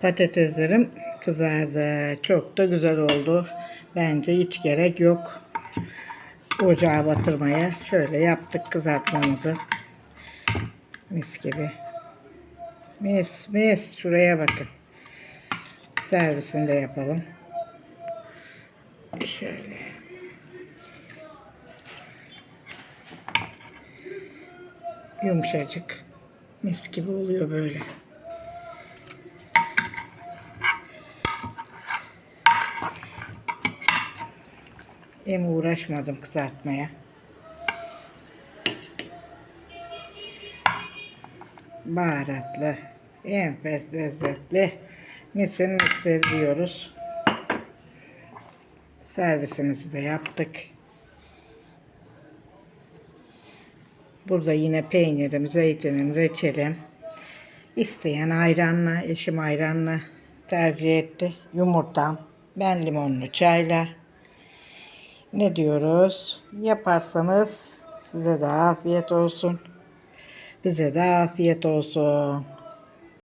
Patateslerim kızardı. Çok da güzel oldu. Bence hiç gerek yok ocağa batırmaya. Şöyle yaptık kızartmamızı. Mis gibi. Mis mis. Şuraya bakın. Servisini de yapalım. Şöyle. Yumuşacık. Mis gibi oluyor böyle. Hem uğraşmadım kızartmaya. Baharatlı, enfes lezzetli. Misin misir diyoruz. Servisimizi de yaptık. Burada yine peynirim, zeytinim, reçelim. İsteyen ayranla, eşim ayranla tercih etti. Yumurtam, ben limonlu çayla. Ne diyoruz? Yaparsanız size de afiyet olsun. Bize de afiyet olsun.